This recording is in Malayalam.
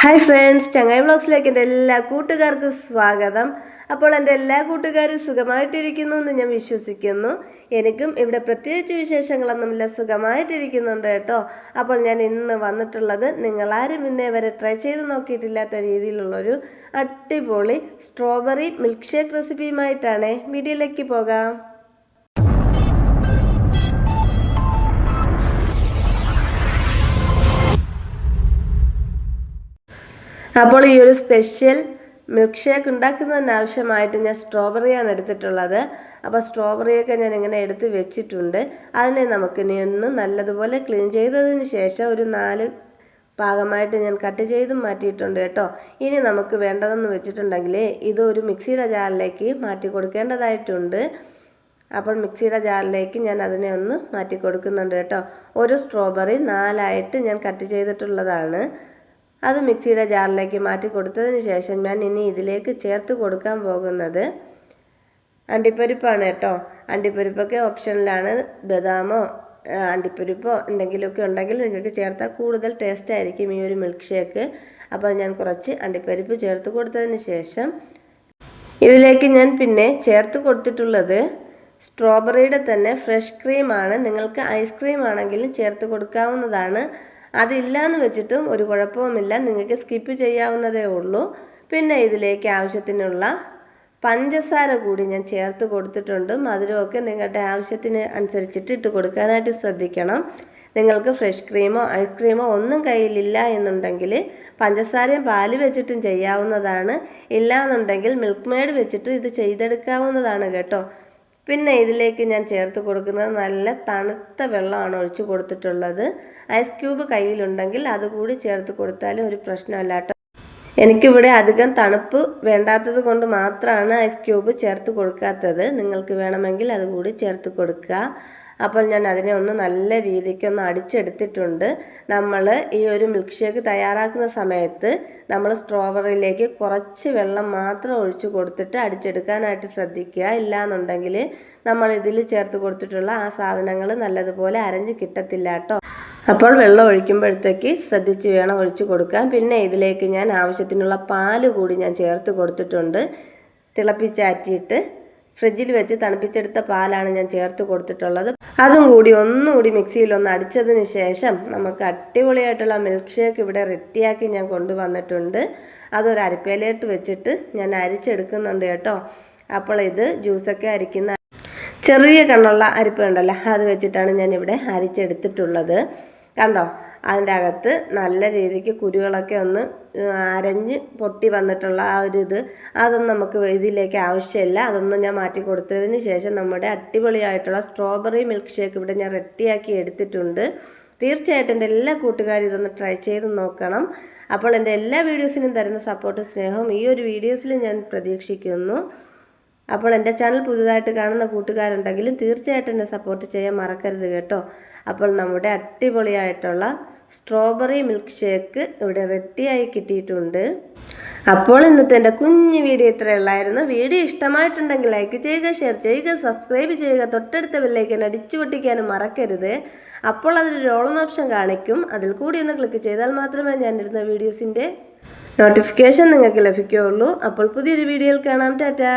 ഹായ് ഫ്രണ്ട്സ് ചങ്ങായി ബ്ലോഗ്സിലേക്ക് എന്റെ എല്ലാ കൂട്ടുകാർക്കും സ്വാഗതം. അപ്പോൾ എന്റെ എല്ലാ കൂട്ടുകാരും സുഖമായിട്ടിരിക്കുന്നു എന്ന് ഞാൻ വിശ്വസിക്കുന്നു. എനിക്കും ഇവിടെ പ്രത്യേകിച്ച് വിശേഷങ്ങളൊന്നുമില്ല സുഖമായിട്ടിരിക്കുന്നുണ്ട് കേട്ടോ. അപ്പോൾ ഞാൻ ഇന്ന് വന്നിട്ടുള്ളത് നിങ്ങളാരും ഇന്നേ വരെ ട്രൈ ചെയ്ത് നോക്കിയിട്ടില്ലാത്ത രീതിയിലുള്ളൊരു അടിപൊളി സ്ട്രോബെറി മിൽക്ക് ഷേക്ക് റെസിപ്പിയുമായിട്ടാണ് വീഡിയോയിലേക്ക് പോകാം. അപ്പോൾ ഈ ഒരു സ്പെഷ്യൽ മിൽക്ക് ഷേക്ക് ഉണ്ടാക്കുന്നതിന് ആവശ്യമായിട്ട് ഞാൻ സ്ട്രോബെറിയാണ് എടുത്തിട്ടുള്ളത്. അപ്പോൾ സ്ട്രോബെറിയൊക്കെ ഞാൻ ഇങ്ങനെ എടുത്ത് വെച്ചിട്ടുണ്ട്. അതിനെ നമുക്കിനി ഒന്ന് നല്ലതുപോലെ ക്ലീൻ ചെയ്തതിന് ശേഷം ഒരു നാല് പാകമായിട്ട് ഞാൻ കട്ട് ചെയ്ത് മാറ്റിയിട്ടുണ്ട് കേട്ടോ. ഇനി നമുക്ക് വേണ്ടതെന്ന് വെച്ചിട്ടുണ്ടെങ്കിൽ ഇത് ഒരു മിക്സിയുടെ ജാറിലേക്ക് മാറ്റി കൊടുക്കേണ്ടതായിട്ടുണ്ട്. അപ്പോൾ മിക്സിയുടെ ജാറിലേക്ക് ഞാൻ അതിനെ ഒന്ന് മാറ്റി കൊടുക്കുന്നുണ്ട് കേട്ടോ. ഒരു സ്ട്രോബെറി നാലായിട്ട് ഞാൻ കട്ട് ചെയ്തിട്ടുള്ളതാണ്. അത് മിക്സിയുടെ ജാറിലേക്ക് മാറ്റി കൊടുത്തതിന് ശേഷം ഞാൻ ഇനി ഇതിലേക്ക് ചേർത്ത് കൊടുക്കാൻ പോകുന്നത് അണ്ടിപ്പരിപ്പാണ് കേട്ടോ. അണ്ടിപ്പരിപ്പൊക്കെ ഓപ്ഷനിലാണ്. ബദാമോ അണ്ടിപ്പരിപ്പോ എന്തെങ്കിലുമൊക്കെ ഉണ്ടെങ്കിൽ നിങ്ങൾക്ക് ചേർത്താൽ കൂടുതൽ ടേസ്റ്റ് ആയിരിക്കും ഈ ഒരു മിൽക്ക് ഷേക്ക് അപ്പോൾ ഞാൻ കുറച്ച് അണ്ടിപ്പരിപ്പ് ചേർത്ത് കൊടുത്തതിന് ശേഷം ഇതിലേക്ക് ഞാൻ പിന്നെ ചേർത്ത് കൊടുത്തിട്ടുള്ളത് സ്ട്രോബെറിയുടെ തന്നെ ഫ്രഷ് ക്രീമാണ് നിങ്ങൾക്ക് ഐസ്ക്രീം ആണെങ്കിലും ചേർത്ത് കൊടുക്കാവുന്നതാണ്. അതില്ലാന്ന് വെച്ചിട്ടും ഒരു കുഴപ്പവുമില്ല. നിങ്ങൾക്ക് സ്കിപ്പ് ചെയ്യാവുന്നതേ ഉള്ളൂ. പിന്നെ ഇതിലേക്ക് ആവശ്യത്തിനുള്ള പഞ്ചസാര കൂടി ഞാൻ ചേർത്ത് കൊടുത്തിട്ടുണ്ട്. മധുരമൊക്കെ നിങ്ങളുടെ ആവശ്യത്തിന് അനുസരിച്ചിട്ട് ഇട്ട് കൊടുക്കാനായിട്ട് ശ്രദ്ധിക്കണം. നിങ്ങൾക്ക് ഫ്രഷ് ക്രീമോ ഐസ്ക്രീമോ ഒന്നും കയ്യിലില്ല എന്നുണ്ടെങ്കിൽ പഞ്ചസാരയും പാൽ വെച്ചിട്ടും ചെയ്യാവുന്നതാണ്. ഇല്ല എന്നുണ്ടെങ്കിൽ മിൽക്ക് മെയ്ഡ് വെച്ചിട്ട് ഇത് ചെയ്തെടുക്കാവുന്നതാണ് കേട്ടോ. പിന്നെ ഇതിലേക്ക് ഞാൻ ചേർത്ത് കൊടുക്കുന്നത് നല്ല തണുത്ത വെള്ളമാണ് ഒഴിച്ചു കൊടുത്തിട്ടുള്ളത്. ഐസ് ക്യൂബ് കയ്യിലുണ്ടെങ്കിൽ അതുകൂടി ചേർത്ത് കൊടുത്താലും ഒരു പ്രശ്നമല്ല കേട്ടോ. എനിക്കിവിടെ അധികം തണുപ്പ് വേണ്ടാത്തത് കൊണ്ട് മാത്രമാണ് ഐസ് ക്യൂബ് ചേർത്ത് കൊടുക്കാത്തത്. നിങ്ങൾക്ക് വേണമെങ്കിൽ അതുകൂടി ചേർത്ത് കൊടുക്കുക. അപ്പോൾ ഞാൻ അതിനെ ഒന്ന് നല്ല രീതിക്ക് ഒന്ന് അടിച്ചെടുത്തിട്ടുണ്ട്. നമ്മൾ ഈ ഒരു മിൽക്ക് ഷേക്ക് തയ്യാറാക്കുന്ന സമയത്ത് നമ്മൾ സ്ട്രോബെറിയിലേക്ക് കുറച്ച് വെള്ളം മാത്രം ഒഴിച്ച് കൊടുത്തിട്ട് അടിച്ചെടുക്കാനായിട്ട് ശ്രദ്ധിക്കുക. ഇല്ലാന്നുണ്ടെങ്കിൽ നമ്മൾ ഇതിൽ ചേർത്ത് കൊടുത്തിട്ടുള്ള ആ സാധനങ്ങൾ നല്ലതുപോലെ അരഞ്ഞ് കിട്ടത്തില്ല കേട്ടോ. അപ്പോൾ വെള്ളം ഒഴിക്കുമ്പോഴത്തേക്ക് ശ്രദ്ധിച്ച് വേണം ഒഴിച്ചു കൊടുക്കാൻ. പിന്നെ ഇതിലേക്ക് ഞാൻ ആവശ്യത്തിനുള്ള പാൽ കൂടി ഞാൻ ചേർത്ത് കൊടുത്തിട്ടുണ്ട്. തിളപ്പിച്ചാറ്റിയിട്ട് ഫ്രിഡ്ജിൽ വെച്ച് തണുപ്പിച്ചെടുത്ത പാലാണ് ഞാൻ ചേർത്ത് കൊടുത്തിട്ടുള്ളത്. അതും കൂടി ഒന്നുകൂടി മിക്സിയിൽ ഒന്ന് അടിച്ചതിന് ശേഷം നമുക്ക് അടിപൊളിയായിട്ടുള്ള മിൽക്ക് ഷേക്ക് ഇവിടെ റെഡിയാക്കി ഞാൻ കൊണ്ടുവന്നിട്ടുണ്ട്. അതൊരു അരിപ്പയിലേട്ട് വെച്ചിട്ട് ഞാൻ അരിച്ചെടുക്കുന്നുണ്ട് കേട്ടോ. അപ്പോൾ ഇത് ജ്യൂസൊക്കെ അരിക്കുന്ന ചെറിയ കണ്ണുള്ള അരിപ്പ ഉണ്ടല്ലോ? അത് വെച്ചിട്ടാണ് ഞാൻ ഇവിടെ അരിച്ചെടുത്തിട്ടുള്ളത്. കണ്ടോ? അതിന്റെ അകത്ത് നല്ല രീതിക്ക് കുരുകളൊക്കെ ഒന്ന് അരഞ്ഞ് പൊട്ടി വന്നിട്ടുള്ള ആ ഒരു ഇത്. അതൊന്നും നമുക്ക് ഇതിലേക്ക് ആവശ്യമില്ല. അതൊന്നും ഞാൻ മാറ്റി കൊടുത്തതിന് ശേഷം നമ്മുടെ അടിപൊളിയായിട്ടുള്ള സ്ട്രോബെറി മിൽക്ക് ഷേക്ക് ഇവിടെ ഞാൻ റെഡിയാക്കി എടുത്തിട്ടുണ്ട്. തീർച്ചയായിട്ടും എന്റെ എല്ലാ കൂട്ടുകാരും ഇതൊന്ന് ട്രൈ ചെയ്ത് നോക്കണം. അപ്പോൾ എന്റെ എല്ലാ വീഡിയോസിനും തരുന്ന സപ്പോർട്ടും സ്നേഹവും ഈ ഒരു വീഡിയോസിൽ ഞാൻ പ്രതീക്ഷിക്കുന്നു. അപ്പോൾ എന്റെ ചാനൽ പുതുതായിട്ട് കാണുന്ന കൂട്ടുകാരുണ്ടെങ്കിലും തീർച്ചയായിട്ടും എന്നെ സപ്പോർട്ട് ചെയ്യാൻ മറക്കരുത് കേട്ടോ. അപ്പോൾ നമ്മുടെ അടിപൊളിയായിട്ടുള്ള സ്ട്രോബെറി മിൽക്ക് ഷേക്ക് ഇവിടെ റെഡിയായി കിട്ടിയിട്ടുണ്ട്. അപ്പോൾ ഇന്നത്തെ എന്റെ കുഞ്ഞു വീഡിയോ ഇത്രയേ ഇത്രയുള്ളായിരുന്നു വീഡിയോ ഇഷ്ടമായിട്ടുണ്ടെങ്കിൽ ലൈക്ക് ചെയ്യുക ഷെയർ ചെയ്യുക സബ്സ്ക്രൈബ് ചെയ്യുക തൊട്ടടുത്ത ബെല്ലൈക്കൻ അടിച്ചു പൊട്ടിക്കാനും മറക്കരുത്. അപ്പോൾ അതിൽ റോളെന്ന ഓപ്ഷൻ കാണിക്കും. അതിൽ കൂടി ഒന്ന് ക്ലിക്ക് ചെയ്താൽ മാത്രമേ ഞാൻ ഇടുന്ന വീഡിയോസിന്റെ നോട്ടിഫിക്കേഷൻ നിങ്ങൾക്ക് ലഭിക്കുകയുള്ളൂ. അപ്പോൾ പുതിയൊരു വീഡിയോയിൽ കാണാം. ടാറ്റാ!